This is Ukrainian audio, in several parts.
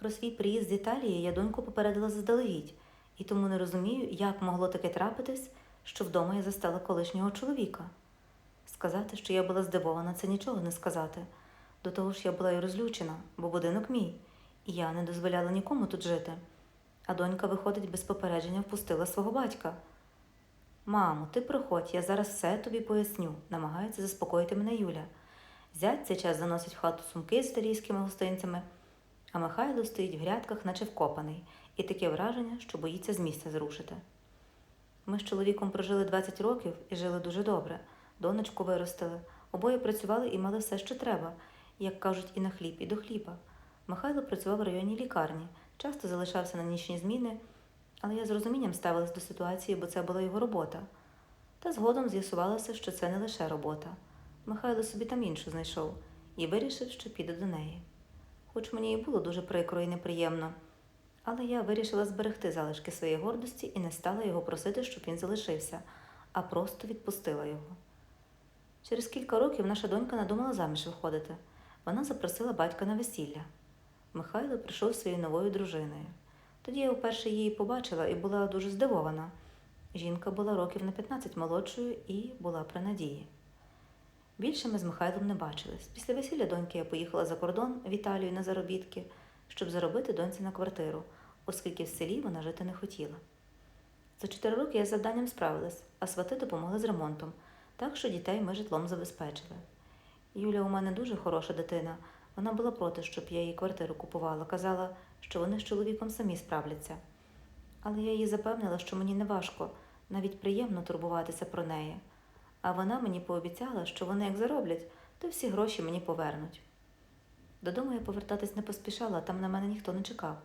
Про свій приїзд з Італії я доньку попередила заздалегідь, і тому не розумію, як могло таке трапитись, що вдома я застала колишнього чоловіка. Сказати, що я була здивована, це нічого не сказати. До того ж, я була і розлючена, бо будинок мій, і я не дозволяла нікому тут жити. А донька, виходить, без попередження впустила свого батька. Мамо, ти приходь, я зараз все тобі поясню, намагається заспокоїти мене Юля. Зять цей час заносить в хату сумки з італійськими гостинцями, а Михайло стоїть в грядках, наче вкопаний, і таке враження, що боїться з місця зрушити. Ми з чоловіком прожили 20 років і жили дуже добре. Донечку виростили. Обоє працювали і мали все, що треба, як кажуть, і на хліб, і до хліба. Михайло працював в районній лікарні, часто залишався на нічні зміни, але я з розумінням ставилась до ситуації, бо це була його робота. Та згодом з'ясувалося, що це не лише робота. Михайло собі там іншу знайшов і вирішив, що піде до неї. Хоч мені і було дуже прикро і неприємно, але я вирішила зберегти залишки своєї гордості і не стала його просити, щоб він залишився, а просто відпустила його. Через кілька років наша донька надумала заміж виходити. Вона запросила батька на весілля. Михайло прийшов своєю новою дружиною. Тоді я вперше її побачила і була дуже здивована. Жінка була років на 15 молодшою і була при надії. Більше ми з Михайлом не бачились. Після весілля доньки я поїхала за кордон в Італію на заробітки, щоб заробити доньці на квартиру, оскільки в селі вона жити не хотіла. За чотири роки я з завданням справилась, а свати допомогли з ремонтом, так що дітей ми житлом забезпечили. Юля у мене дуже хороша дитина. Вона була проти, щоб я їй квартиру купувала. Казала, що вони з чоловіком самі справляться. Але я її запевнила, що мені не важко, навіть приємно турбуватися про неї. А вона мені пообіцяла, що вони як зароблять, то всі гроші мені повернуть. Додому я повертатись не поспішала, там на мене ніхто не чекав.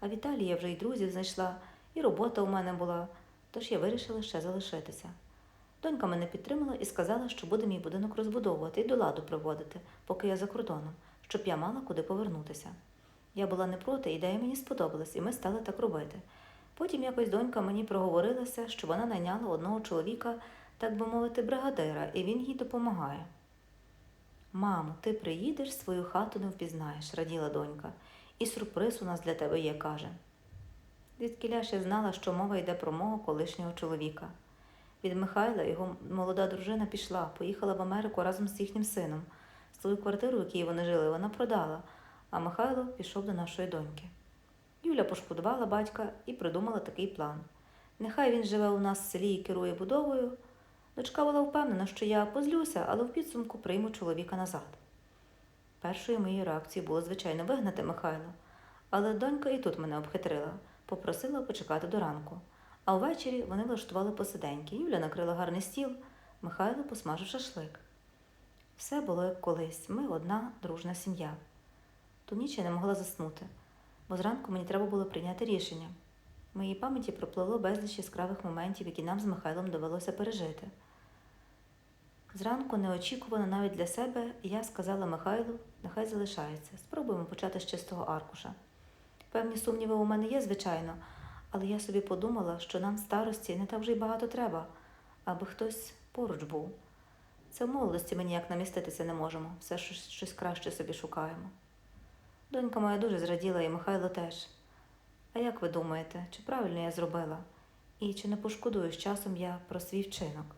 А в Італії я вже й друзів знайшла, і робота у мене була, тож я вирішила ще залишитися. Донька мене підтримала і сказала, що буде мій будинок розбудовувати і до ладу приводити, поки я за кордоном, щоб я мала куди повернутися. Я була не проти, ідея мені сподобалась, і ми стали так робити. Потім якось донька мені проговорилася, що вона найняла одного чоловіка, так би мовити, бригадира, і він їй допомагає. Мамо, ти приїдеш, свою хату не впізнаєш, раділа донька, і сюрприз у нас для тебе є, каже. Звідкіля я знала, що мова йде про мого колишнього чоловіка. Від Михайла його молода дружина пішла, поїхала в Америку разом з їхнім сином. Свою квартиру, в якій вони жили, вона продала, а Михайло пішов до нашої доньки. Юля пошкодувала батька і придумала такий план. Нехай він живе у нас в селі і керує будовою. Дочка була впевнена, що я позлюся, але в підсумку прийму чоловіка назад. Першою моєю реакцією було, звичайно, вигнати Михайла, але донька і тут мене обхитрила, попросила почекати до ранку. А ввечері вони влаштували посиденьки. Юля накрила гарний стіл, Михайло посмажив шашлик. Все було як колись. Ми одна дружна сім'я. Ту ніч я не могла заснути, бо зранку мені треба було прийняти рішення. В моїй пам'яті пропливло безліч яскравих моментів, які нам з Михайлом довелося пережити. Зранку, неочікувано навіть для себе, я сказала Михайлу, нехай залишається. Спробуємо почати з чистого аркуша. Певні сумніви у мене є, звичайно, але я собі подумала, що нам старості не так вже й багато треба, аби хтось поруч був. Це в молодості ми ніяк наміститися не можемо, все щось, щось краще собі шукаємо. Донька моя дуже зраділа, і Михайло теж. А як ви думаєте, чи правильно я зробила? І чи не пошкодую з часом я про свій вчинок?